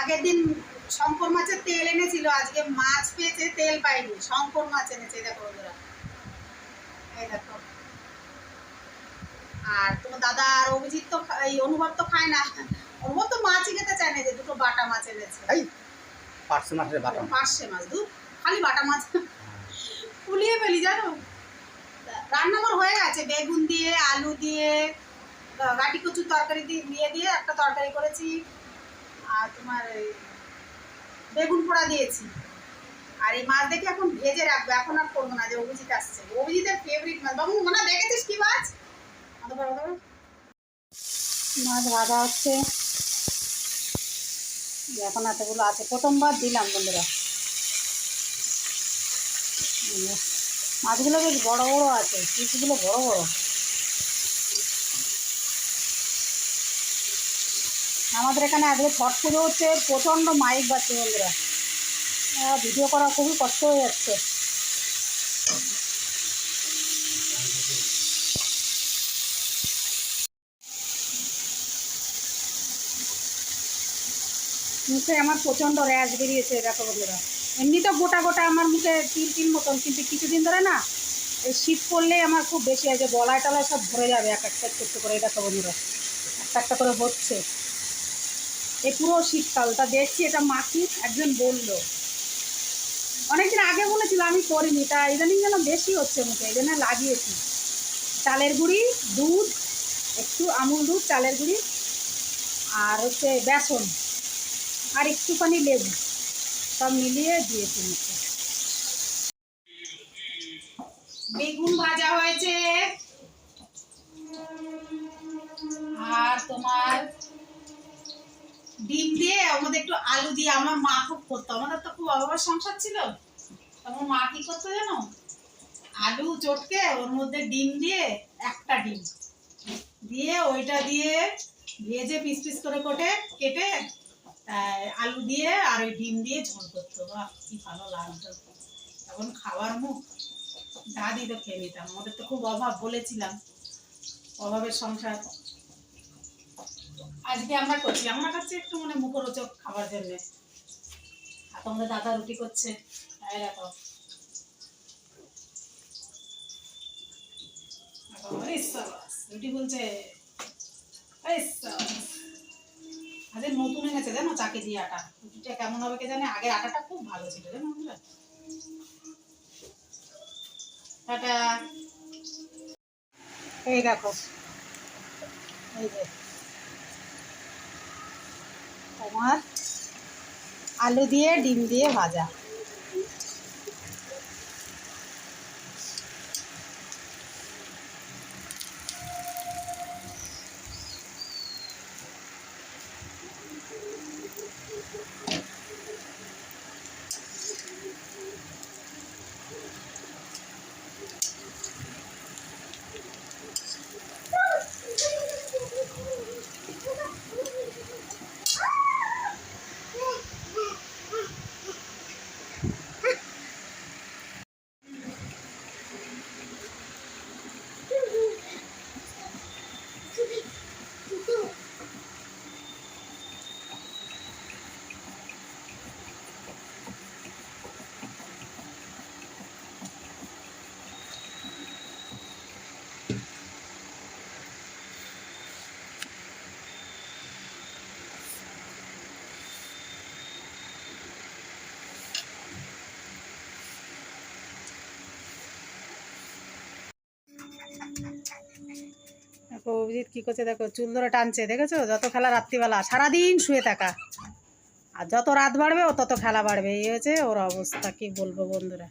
আগের দিন শঙ্কর মাছের তেল এনেছিল আজকে মাছ পেয়েছে তেল পাইনি। শঙ্কর মাছ এনেছে দেখো এই দেখো। আর তোমার দাদা আর অভিজিৎ তো এই অনুভব তো খায় না। অনুভব তো মাছই খেতে চায় না যে দুটো বাটা মাছ এনেছে। এই পার্সে মাসের বাটা। পার্শে মাছ দু খালি বাটা মাছ। ফুলিয়ে ফেলি জানো? রান্না আমার হয়ে গেছে বেগুন দিয়ে আলু দিয়ে গাটি কচুর তরকারি দিয়ে দিয়ে একটা তরকারি করেছি। আর তোমার বেগুন পোড়া দিয়েছি। আর এই মাছ দেখে এখন ভেজে রাখব, এখন আর করব না যে অভিজিৎ আসছে। অভিজিতের ফেভারিট মাছ। বাবু হয় দেখেছিস কি মাছ। মাছ ভাজা হচ্ছে। এখন এতগুলো আছে। প্রথমবার দিলাম বন্ধুরা। মাছগুলো বেশ বড় বড় আছে। পিসগুলো বড় বড়। আমাদের এখানে আজকে ছট পুজো হচ্ছে, প্রচণ্ড মাইক বাজছে বন্ধুরা। ভিডিও করা খুবই কষ্ট হয়ে যাচ্ছে। মুখে আমার প্রচণ্ড র্যাশ বেরিয়েছে, দেখো বন্ধুরা। এমনি তো গোটা গোটা আমার মুখে তিল তিল মতন, কিন্তু কিছুদিন ধরে না, এই শীত পড়লেই আমার খুব বেশি আছে গলায় টলায় সব ভরে যাবে এক একটা করে, দেখো বন্ধুরা। একটা একটা করে হচ্ছে। এই পুরো শীতকাল, তা দেখছি এটা মাখি একজন বলল। অনেকদিন আগে বলেছিল, আমি করিনি, তা ইদানিং যেন বেশি হচ্ছে মুখে, এই লাগিয়েছি। চালের গুঁড়ি, দুধ, একটু আমুল দুধ, চালের গুঁড়ি, আর হচ্ছে বেসন, আর একটুখানি লেবু, সব মিলিয়ে দিয়েছি মুখে। বেগুন ভাজা হয়েছে। ডিম দিয়ে মধ্যে একটু আলু দিয়ে, আমার মা খুব করতো। আমাদের তো খুব অভাবের সংসার ছিল। আমার মা কি করতো জানো? আলু চটকে ওর মধ্যে ডিম দিয়ে একটা ডিম দিয়ে ওইটা দিয়ে ভেজে পিস পিস করে কোটে কেটে আলু দিয়ে আর ওই ডিম দিয়ে ঝোল করতো। বাহ, কি ভালো লাগতো। এখন খাওয়ার মুখ দাদি তো খেয়ে নিতাম। আমাদের তো খুব অভাব বলেছিলাম। অভাবের সংসার। আজকে আমরা করছি। আমরা কাছে একটু মানে মুখরোচক খাবার জন্য। আর তোমাদের দাদা রুটি করছে। এই দেখো। দেখো, রুটি বলছে আজকে নতুন এনেছে জানো চাকে দিয়ে আটা। রুটিটা কেমন হবে কে জানে? আগের আটাটা খুব ভালো ছিল জানো? টাটা। এই দেখো। এই যে। তোমার আলু দিয়ে ডিম দিয়ে ভাজা। দেখো অভিজিৎ কি করছে দেখো চুল ধরে টানছে, দেখেছ? যত খেলা রাত্রিবেলা, সারাদিন শুয়ে থাকা। আর যত রাত বাড়বে, ও তত খেলা বাড়বে। এই হচ্ছে ওর অবস্থা, কি বলব বন্ধুরা?